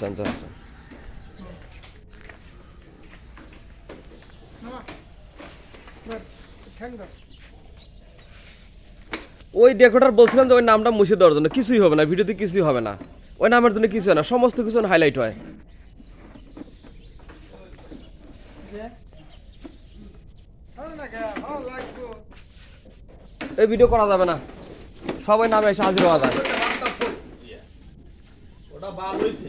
যান। ওই ডেকোটার বলছিলাম যে ওই নামটা মুছে দেওয়ার জন্য। কিছুই হবে না, ভিডিওতে কিছুই হবে না। ওই নামের জন্য কিছু হয় না, সমস্ত কিছু হাইলাইট হয়। এই ভিডিও করা যাবে না। সবাই নামে এসে হাজির হওয়া যায় ওটা বার হয়েছে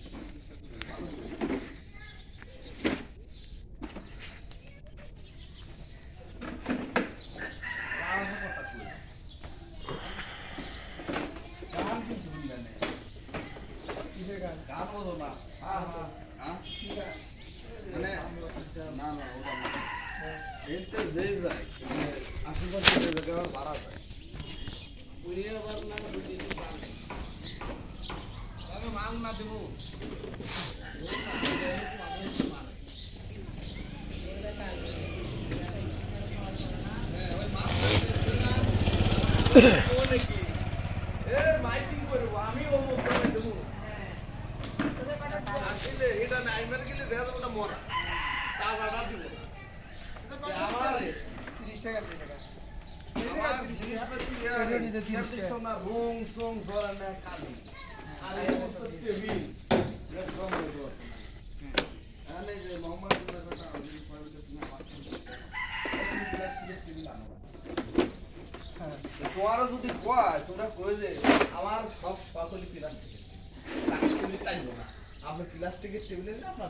গান বলো না হ্যাঁ? মানে না না ওটা না এতে যে যায় মানে আশেপাশে যে জায়গা ভাড়া যায় আমি মাং না করব আমি ও মুখ দেবো এটা নাই মেরে গেলে দেখা যাবে না মরা টাকাটা দিব তোমারও যদি কয় তোমরা কয়ে যে আমার সব সকলই প্লাস্টিক তাকে তুমি চাইব না আপনি প্লাস্টিকের টেবিলে আপনার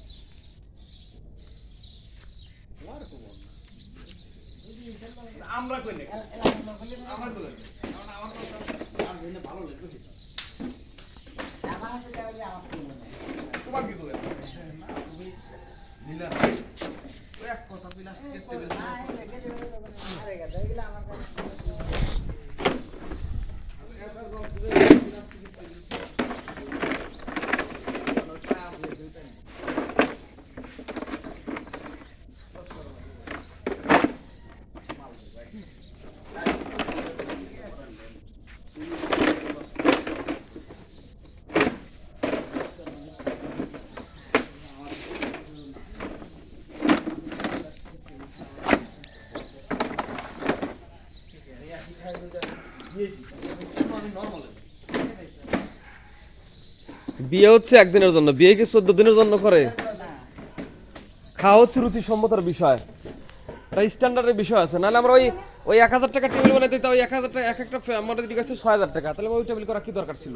আমরা কই না আমরা কই না কারণ ভালো লাগবে তোমার কি না ওই এক কথা প্লাস্টিকের টেবিল বিয়ে হচ্ছে একদিনের জন্য। বিয়ে কি চোদ্দ দিনের জন্য করে? খাওয়া হচ্ছে রুচি সম্মতার বিষয়। একটা স্ট্যান্ডার্ডের বিষয় আছে। নাহলে আমরা ওই ওই এক হাজার টাকা টেবিল বানাইতে দিতাম, ওই এক হাজার টাকা এক একটা আমাদের দিকে আছে ছয় হাজার টাকা। তাহলে ওই টেবিল করা কি দরকার ছিল?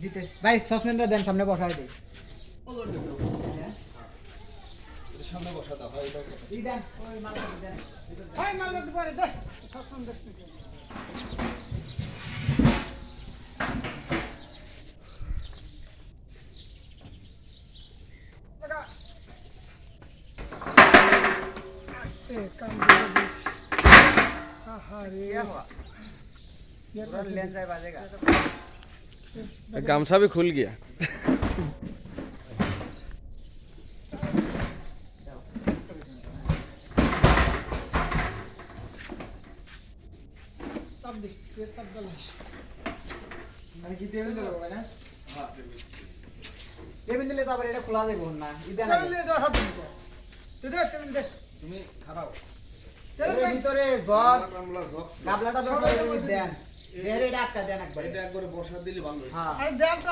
দিতে ভাই সসপেনটা দেন সামনে বসাই দিই সামনে বসা দাও হয় এই দেন ওই মালটা দেন लेन जाए बाजेगा गामछा भी खुल गया মানে কি মানে? এটা খোলা না দে তুমি খারাপ। ভিতরে জগ গাবলাটা দেন। দেন এটা একটা দেন একবার এটা একবারে বসা দিলে ভালো হয়। আরে দেন তো